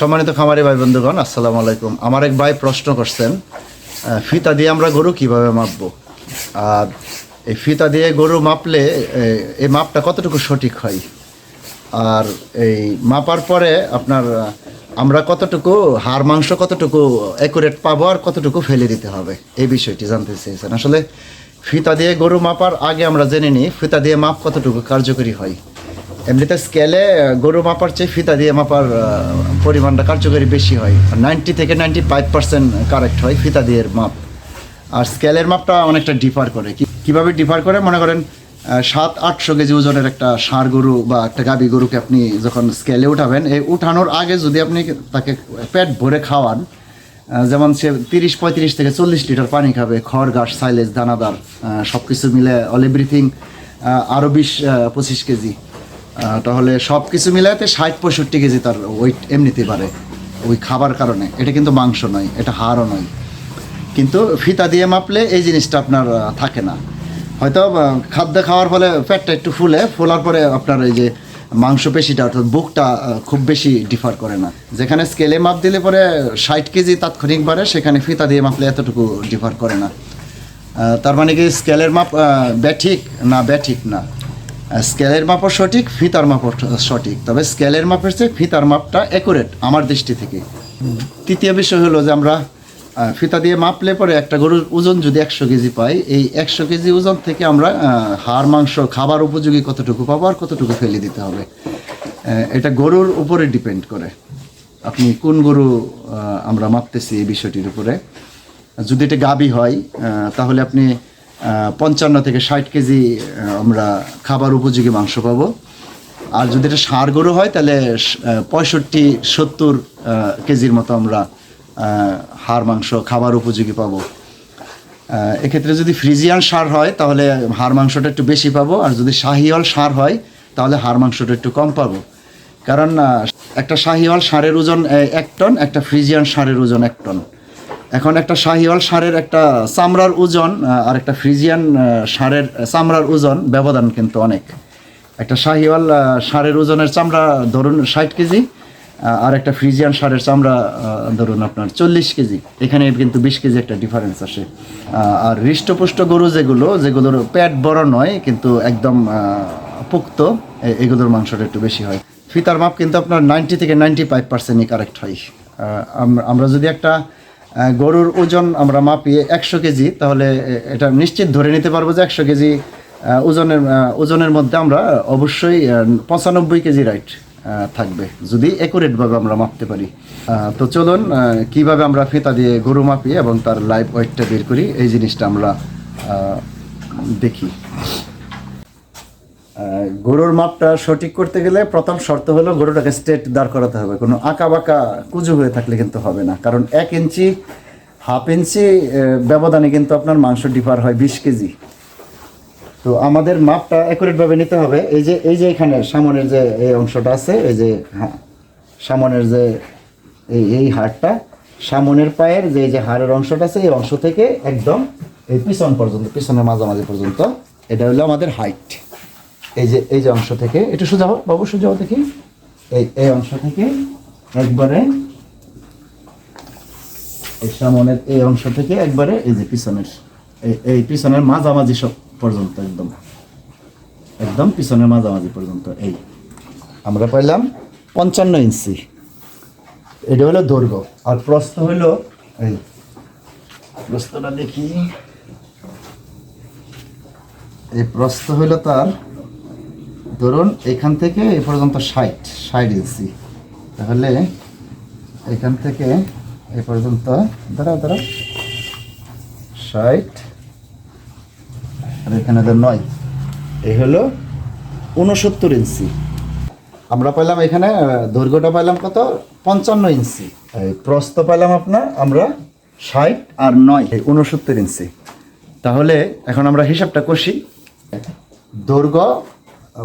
সম্মানিত খামারি ভাই বন্ধুগণ, আসসালামু আলাইকুম। আমার এক ভাই প্রশ্ন করছেন ফিতা দিয়ে আমরা গরু কীভাবে মাপবো? আর এই ফিতা দিয়ে গরু মাপলে এই মাপটা কতটুকু সঠিক হয়? আর এই মাপার পরে আপনার আমরা কতটুকু হাড়, মাংস কতটুকু অ্যাকুরেট পাবো আর কতটুকু ফেলে দিতে হবে? এই বিষয়টি জানতে চেয়েছেন। আসলে ফিতা দিয়ে গরু মাপার আগে আমরা জেনে নিই, ফিতা দিয়ে মাপ কতটুকু কার্যকরী হয়? এমনিতে স্কেলে গরু মাপার চেয়ে ফিতা দিয়ে মাপার পরিমাণটা কার্যকরী বেশি হয়। নাইনটি থেকে নাইনটি ফাইভ পার্সেন্ট কারেক্ট হয় ফিতা দিয়ে মাপ। আর স্কেলের মাপটা অনেকটা ডিফার করে। কীভাবে ডিফার করে? মনে করেন সাত, আটশো কেজি ওজনের একটা ষাঁড় গরু বা একটা গাবি গরুকে আপনি যখন স্কেলে উঠাবেন, এই উঠানোর আগে যদি আপনি তাকে পেট ভরে খাওয়ান যেমন সে তিরিশ, পঁয়ত্রিশ থেকে চল্লিশ লিটার পানি খাবে, খড়, ঘাস সাইলেজ দানাদার সব কিছু মিলে অল এভরিথিং আরও বিশ পঁচিশ কেজি। তাহলে সব কিছু মিলাতে ষাট পঁয়ষট্টি কেজি তার ওয়েট এমনিতে পারে ওই খাবার কারণে। এটা কিন্তু মাংস নয়, এটা হাড়ও নয়। কিন্তু ফিতা দিয়ে মাপলে এই জিনিসটা আপনার থাকে না। হয়তো খাদ্য খাওয়ার ফলে পেটটা একটু ফুলে, ফোলার পরে আপনার এই যে মাংসপেশিটা অর্থাৎ বুকটা খুব বেশি ডিফার করে না। যেখানে স্কেলে মাপ দিলে পরে ষাট কেজি তাৎক্ষণিক বাড়ে, সেখানে ফিতা দিয়ে মাপলে এতটুকু ডিফার করে না। তার মানে কি স্কেলের মাপ ব্যাঠিক না ব্যাঠিক না? স্কেলের মাপও সঠিক ফিতার মাপও সঠিক। তবে স্কেলের মাপের চেয়ে ফিতার মাপটা অ্যাকুরেট আমার দৃষ্টি থেকে। তৃতীয় বিষয় হলো যে আমরা ফিতা দিয়ে মাপলে পরে একটা গরুর ওজন যদি একশো কেজি পাই, এই একশো কেজি ওজন থেকে আমরা হাড়, মাংস, খাবার উপযোগী কতটুকু পাবো আর কতটুকু ফেলে দিতে হবে? এটা গরুর উপরে ডিপেন্ড করে। আপনি কোন গরু আমরা মাপতেছি এই বিষয়টির উপরে। যদি এটা গাবি হয় তাহলে আপনি পঞ্চান্ন থেকে ষাট কেজি আমরা খাবার উপযোগী মাংস পাবো। আর যদি এটা ষাঁড় গরু হয়, তাহলে পঁয়ষট্টি, সত্তর কেজির মতো আমরা হাড়, মাংস, খাবার উপযোগী পাবো। এক্ষেত্রে যদি ফ্রিজিয়ান সার হয়, তাহলে হাড়, মাংসটা একটু বেশি পাবো। আর যদি শাহিওয়াল সার হয়, তাহলে হাড়, মাংসটা একটু কম পাবো। কারণ একটা শাহিওয়াল সারের ওজন এক টন, একটা ফ্রিজিয়ান সারের ওজন এক টন। এখন একটা শাহিওয়াল সারের একটা চামড়ার ওজন আর একটা ফ্রিজিয়ান সারের চামড়ার ওজন ব্যবধান কিন্তু অনেক। একটা শাহিওয়াল সারের ওজনের চামড়া ধরুন ষাট কেজি আর একটা ফ্রিজিয়ান সারের চামড়া ধরুন আপনার চল্লিশ কেজি। এখানে কিন্তু বিশ কেজি একটা ডিফারেন্স আসে। আর হৃষ্টপুষ্ট গরু যেগুলো, যেগুলোর পেট বড় নয়, কিন্তু একদম পুক্ত এগুলোর মাংসটা একটু বেশি হয়। ফিতার মাপ কিন্তু আপনার নাইনটি থেকে নাইনটি ফাইভ পার্সেন্টই কারেক্ট হয় আম- আমরা যদি একটা গরুর ওজন আমরা মাপি একশো কেজি, তাহলে এটা নিশ্চিত ধরে নিতে পারব যে একশো কেজি ওজনের ওজনের মধ্যে আমরা অবশ্যই পঁচানব্বই কেজি রাইট থাকবে, যদি অ্যাকুরেটভাবে আমরা মাপতে পারি। তো চলুন কীভাবে আমরা ফিতা দিয়ে গরু মাপি এবং তার লাইভ ওয়েটটা বের করি, এই জিনিসটা আমরা দেখি। গরুর মাপটা সঠিক করতে গেলে প্রথম শর্ত হলো গরুটাকে স্ট্রেট দাঁড় করাতে হবে। কোনো আঁকা বাঁকা কুজু হয়ে থাকলে কিন্তু হবে না। কারণ এক ইঞ্চি, হাফ ইঞ্চি ব্যবধানে কিন্তু আপনার মাংস ডিফার হয় বিশ কেজি। তো আমাদের মাপটা অ্যাকুরেটভাবে নিতে হবে। এই যে এই যে এখানে সামনের যে এই অংশটা আছে, এই যে হ্যাঁ সামনের যে এই এই হাড়টা, সামনের পায়ের যে, এই যে হাড়ের অংশটা আছে, এই অংশ থেকে একদম এই পিছন পর্যন্ত, পিছনের মাঝামাঝি পর্যন্ত, এটা হলো আমাদের হাইট এই যে এই যে অংশ থেকে একটু সোজা হও, বাবু সোজা দেখি। এই এই অংশ থেকে একবারে এই সামনের এই অংশ থেকে একবারে এই যে পিছনের এই এই পিছনের মাঝামাঝি সব পর্যন্ত একদম। একদম পিছনের মাঝামাঝি পর্যন্ত এই। আমরা পাইলাম পঞ্চান্ন ইঞ্চি। এটা হলো দৈর্ঘ্য। আর প্রস্থ হলো এই। প্রস্থটা দেখি। এই প্রস্থ হলো তার ধরুন এখান থেকে এ পর্যন্ত ষাট ষাট ইঞ্চি তাহলে এখান থেকে এ পর্যন্ত, দাঁড়াও দাঁড়াও। ষাট, আর এখানে তো নয়। এই হলো উনসত্তর ইঞ্চি আমরা পাইলাম এখানে দৈর্ঘ্যটা পাইলাম কত? পঞ্চান্ন ইঞ্চি প্রস্থ পাইলাম আপনার, আমরা ষাট আর নয় উনসত্তর ইঞ্চি তাহলে এখন আমরা হিসাবটা কষি দৈর্ঘ্য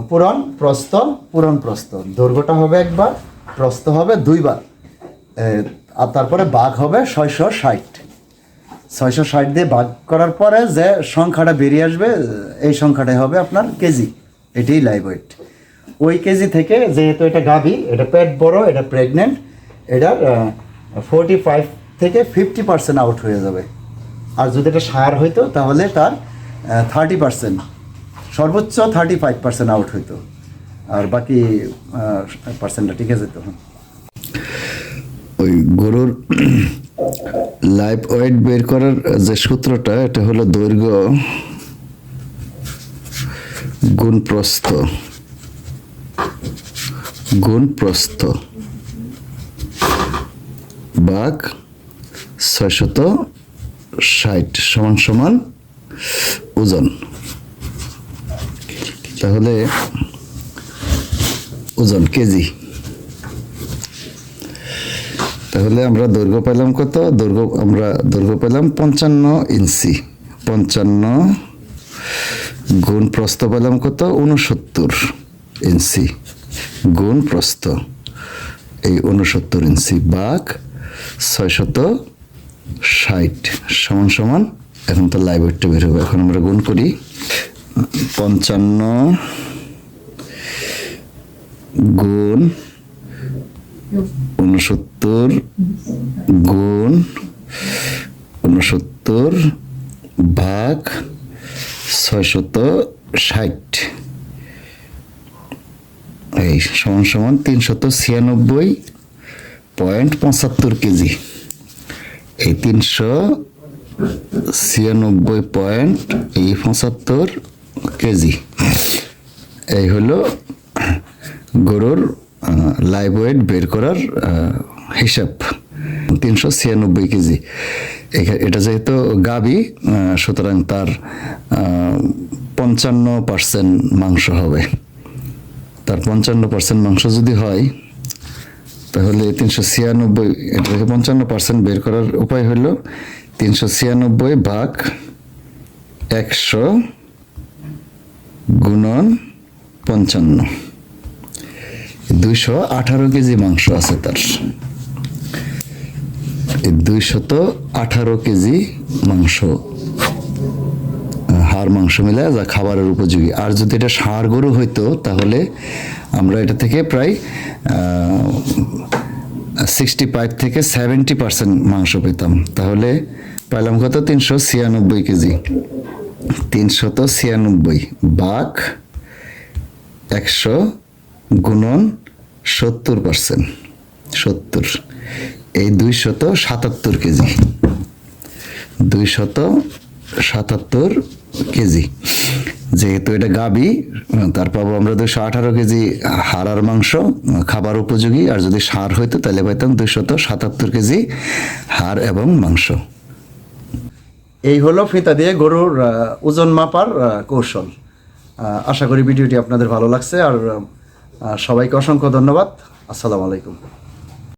পূরণ প্রস্থ পূরণ প্রস্থ। দৈর্ঘ্যটা হবে একবার, প্রস্থ হবে দুইবার। আর তারপরে বাঘ হবে ছয়শো ষাট। ছয়শো ষাট দিয়ে ভাগ করার পরে যে সংখ্যাটা বেরিয়ে আসবে, এই সংখ্যাটাই হবে আপনার কেজি। এটাই লাইভ ওয়েট ওই কেজি থেকে যেহেতু এটা গাভী, এটা পেট বড়, এটা প্রেগনেন্ট, এটার ফোরটি ফাইভ থেকে ফিফটি পার্সেন্ট আউট হয়ে যাবে। আর যদি এটা সার হইতো, তাহলে তার থার্টি পার্সেন্ট সর্বোচ্চ থার্টি ফাইভ পার্সেন্ট আউট হইতো। আর বাকি পার্সেন্টটা টিকে যেত। ওই গরুর লাইফ ওয়েট বের করার যে সূত্রটা, এটা হলো দৈর্ঘ্য গুণ প্রস্থ গুণ প্রস্থ বাঘ ছয়শত ষাট সমান সমান ওজন। তাহলে ওজন কেজি। তাহলে আমরা দৈর্ঘ্য পেলাম কত? দৈর্ঘ্য, আমরা দৈর্ঘ্য পেলাম পঞ্চান্ন ইঞ্চি। পঞ্চান্ন গুণ প্রস্থ পেলাম কত? উনসত্তর ইঞ্চি। গুণ প্রস্থ এই উনসত্তর ইঞ্চি বাঘ ছয়শত ষাট। সমান সমান, এখন তো লাইভ বের হবে এখন আমরা গুণ করি। পঞ্চান্ন গুণ উনসত্তর গুণ উনসত্তর ভাগ ছয়শত ষাট। এই সমান সমান তিনশত ছিয়ানব্বই পয়েন্ট পঁচাত্তর কেজি। এই তিনশো ছিয়ানব্বই পয়েন্ট এই পঁচাত্তর কেজি। এই হলো গরুর লাইভ ওয়েট বের করার হিসাব। তিনশো ছিয়ানব্বই কেজি। এটা যেহেতু গাবি সুতরাং তার পঞ্চান্ন পার্সেন্ট মাংস হবে। তার পঞ্চান্ন পার্সেন্ট মাংস যদি হয়, তাহলে তিনশো ছিয়ানব্বই, এটা থেকে পঞ্চান্ন পার্সেন্ট বের করার উপায় হলো তিনশো ছিয়ানব্বই ভাগ একশো গুণন পঞ্চান্ন। দুইশো আঠারো কেজি মাংস আছে তার। দুইশত আঠারো কেজি মাংস হাড় মাংস মিলে যা খাবারের উপযোগী। আর যদি এটা ষাঁড় গরু হইতো, তাহলে আমরা এটা থেকে প্রায় সিক্সটি ফাইভ থেকে সেভেন্টি পার্সেন্ট মাংস পেতাম। তাহলে পাইলাম কত? তিনশো ছিয়ানব্বই কেজি। তিনশত ছিয়ানব্বই। বাঘ একশো গুণন সত্তর পার্সেন্ট। সত্তর। এই দুইশত সাতাত্তর কেজি। দুইশত সাতাত্তর কেজি। যেহেতু এটা গাবি, তার পাবো আমরা দুশো আঠারো কেজি হাড়ার মাংস, খাবার উপযোগী, আর যদি সার হইতো তাহলে পাইতাম দুইশত সাতাত্তর কেজি হাড় এবং মাংস। এই হলো ফিতা দিয়ে গরুর ওজন মাপার কৌশল। আশা করি ভিডিওটি আপনাদের ভালো লাগছে। আর সবাইকে অসংখ্য ধন্যবাদ। আসসালামু আলাইকুম।